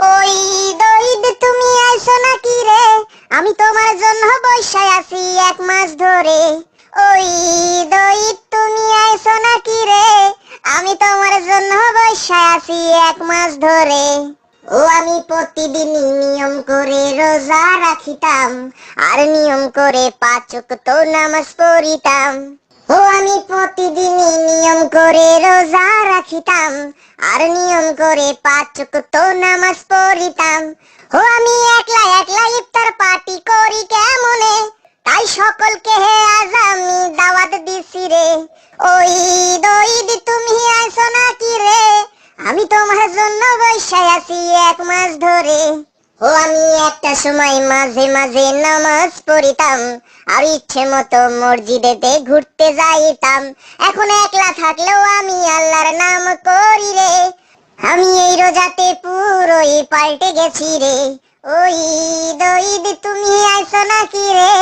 ওই দইদ, তুমি আইছো নাকি রে? আমি তোমার জন্য বৈশায় আছি এক মাস ধরে। ওই দইদ, তুমি আইছো নাকি রে? আমি তোমার জন্য বৈশায় আছি এক মাস ধরে। ও, আমি প্রতিদিন নিয়ম করে রোজা রাখিতাম, আর নিয়ম করে পাচক তো নামাজ পড়িতাম। ও, আমি প্রতিদিন নিয়ম করে রোজা রাখিতাম, আর নিয়ম করে পাচক তো নামাজ পড়িতাম। ও, আমি একলা একলা ইফতার পার্টি করি কেমনে? তাই সকলকে হে আজ আমি দাওয়াত দিছি রে। ওই দইদ তুমি আইছো নাকি রে? আমি তোমার জন্য বৈশায় আছি এক মাস ধরে। ও, আমি একটা সময় মাঝে মাঝে নামাজ পড়িতাম আর ইচ্ছে মতো মসজিদেতে ঘুরতে যাইতাম। এখন একলা থাকলেও আমি আল্লাহর নাম করি রে। আমি এই রোজাতে পুরোই পাল্টে গেছি রে। ওই দইদ তুমি আইছো নাকি রে?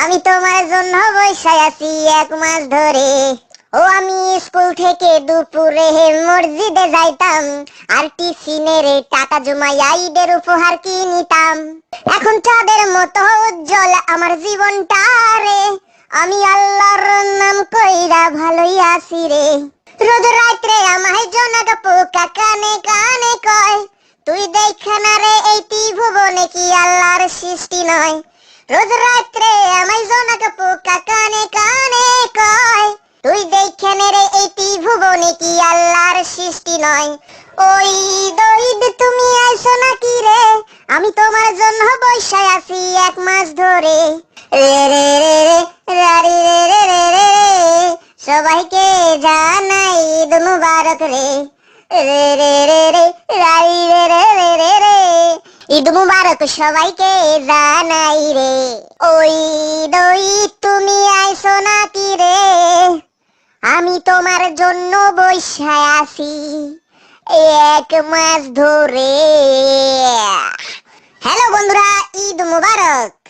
আমি তোমার জন্য বৈশায় আছি এক মাস ধরে। ও, আমি স্কুল থেকে দুপুরে মসজিদে যাইতাম। আর টিফিনের টাকা জমাইয়া ঈদের উপহার কিনিতাম। এখন চাঁদের মতো উজ্জ্বল আমার জীবনটা রে। আমি আল্লাহর নাম কইরা ভালোই আছি রে। রোজ রাত্রে আমায় জনক পোকা কানে কানে কয়, তুই দেখা না রে এই ত্রিভুবনে কি আল্লাহর সৃষ্টি নয়? রোজ রাত্রে আমায় ত্রিভুবনে কি আল্লাহর সৃষ্টি নয় ওই দইদ তুমি আইছো নাকি রে আমি তোমার জন্য বৈশায় আছি এক মাস ধরে রে রে রে রে রে রে রে রে সবাইকে জানাই ঈদ মুবারক রে রে রে রে রে রারি রে রে রে রে রে ঈদ মুবারক সবাইকে জানাই রে ওই দই তুমি আইছো নাকি রে আমি তোমার জন্য বৈশায় আছি। এক মাস ধরে। হ্যালো বন্ধুরা ঈদ মুবারক।